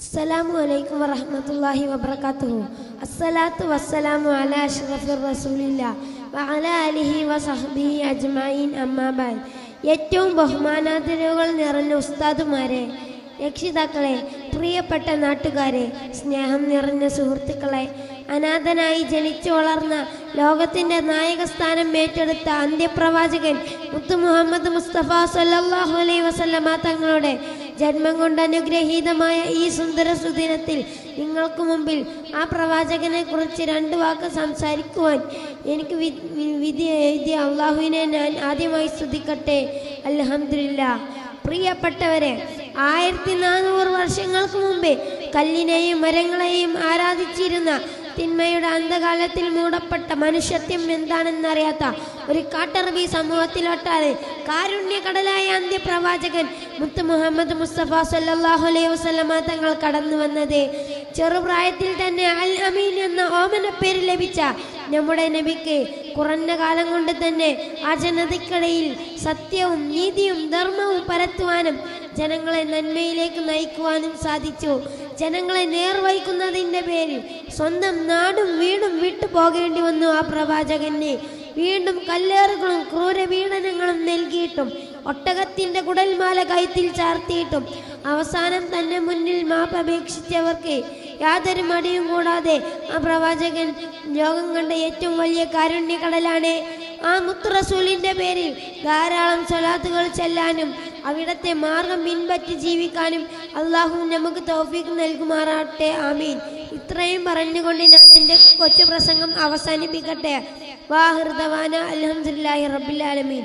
അസ്സലാമു അലൈക്കും വറഹമത്തല്ലാഹി വബറകാതുഹു. അസ്സലാത്തു വസ്സലാമു അലാ അഷ്റഫിർ റസൂലില്ലാ വഅലാ അലിഹി വസഹ്ബിഹി അജ്മഈൻ അമ്മാ ബഅദ്. ഏറ്റവും ബഹുമാനാദരവുകൾ നിറഞ്ഞ ഉസ്താദുമാരെ രക്ഷിതാക്കളെ പ്രിയപ്പെട്ട നാട്ടുകാരെ സ്നേഹം നിറഞ്ഞ സുഹൃത്തുക്കളെ അനാഥനായി ജനിച്ചു വളർന്ന ലോകത്തിന്റെ നായകസ്ഥാനം ഏറ്റെടുത്ത അന്ത്യപ്രവാചകൻ മുത്തു മുഹമ്മദ് മുസ്തഫ സല്ലാഹു അലൈ വസല്ലമ തങ്ങളുടെ ജന്മം കൊണ്ട് അനുഗ്രഹീതമായ ഈ സുന്ദര സുദിനത്തിൽ നിങ്ങൾക്ക് മുമ്പിൽ ആ പ്രവാചകനെ കുറിച്ച് രണ്ട് വാക്ക് സംസാരിക്കുവാൻ എനിക്ക് വിധി എഴുതിയ അള്ളാഹുവിനെ ഞാൻ ആദ്യമായി സ്തുതിക്കട്ടെ. അലഹമില്ല പ്രിയപ്പെട്ടവരെ ആയിരത്തി നാനൂറ് വർഷങ്ങൾക്ക് മുമ്പേ കല്ലിനെയും മരങ്ങളെയും ആരാധിച്ചിരുന്ന തിന്മയുടെ അന്ധകാലത്തിൽ മൂടപ്പെട്ട മനുഷ്യത്വം എന്താണെന്നറിയാത്ത ഒരു കാട്ടറബി സമൂഹത്തിലൊട്ടാതെ കാരുണ്യകടലായ അന്ത്യപ്രവാചകൻ മുത്ത് മുഹമ്മദ് മുസ്തഫ സല്ലാഹു അലൈഹി വസ്ലമ തങ്ങൾ കടന്നു വന്നത്. ചെറുപ്രായത്തിൽ തന്നെ അൽ അമീൻ എന്ന ഓമന പേര് ലഭിച്ച നമ്മുടെ നബിക്ക് കുറഞ്ഞ കാലം കൊണ്ട് തന്നെ ആ ജനതയ്ക്കിടയിൽ സത്യവും നീതിയും ധർമ്മവും പരത്തുവാനും ജനങ്ങളെ നന്മയിലേക്ക് നയിക്കുവാനും സാധിച്ചു. ജനങ്ങളെ നേർവഹിക്കുന്നതിന്റെ പേരിൽ സ്വന്തം നാടും വീടും വിട്ടു പോകേണ്ടി വന്നു ആ പ്രവാചകനെ. വീണ്ടും കല്ലേറുകളും ക്രൂരപീഡനങ്ങളും നൽകിയിട്ടും ഒട്ടകത്തിന്റെ കുടൽമാല കയത്തിൽ ചാർത്തിയിട്ടും അവസാനം തന്നെ മുന്നിൽ മാപ്പപേക്ഷിച്ചവർക്ക് യാതൊരു മടിയും കൂടാതെ ആ പ്രവാചകൻ ലോകം കണ്ട ഏറ്റവും വലിയ കാരുണ്യകടലാണ് ആ മുത്തുറസൂലിന്റെ പേരിൽ ധാരാളം സ്വലാത്തുകൾ ചെല്ലാനും അവിടത്തെ മാർഗം പിൻപറ്റി ജീവിക്കാനും അള്ളാഹു നമുക്ക് തൗഫീഖ് നൽകുമാറാട്ടെ ആമീൻ. ഇത്രയും പറഞ്ഞുകൊണ്ട് ഞാൻ എന്റെ കൊച്ചു പ്രസംഗം അവസാനിപ്പിക്കട്ടെ വാഹൃദവാന അലഹമുല്ലാഹി റബ്ബിൽ ആലമീൻ.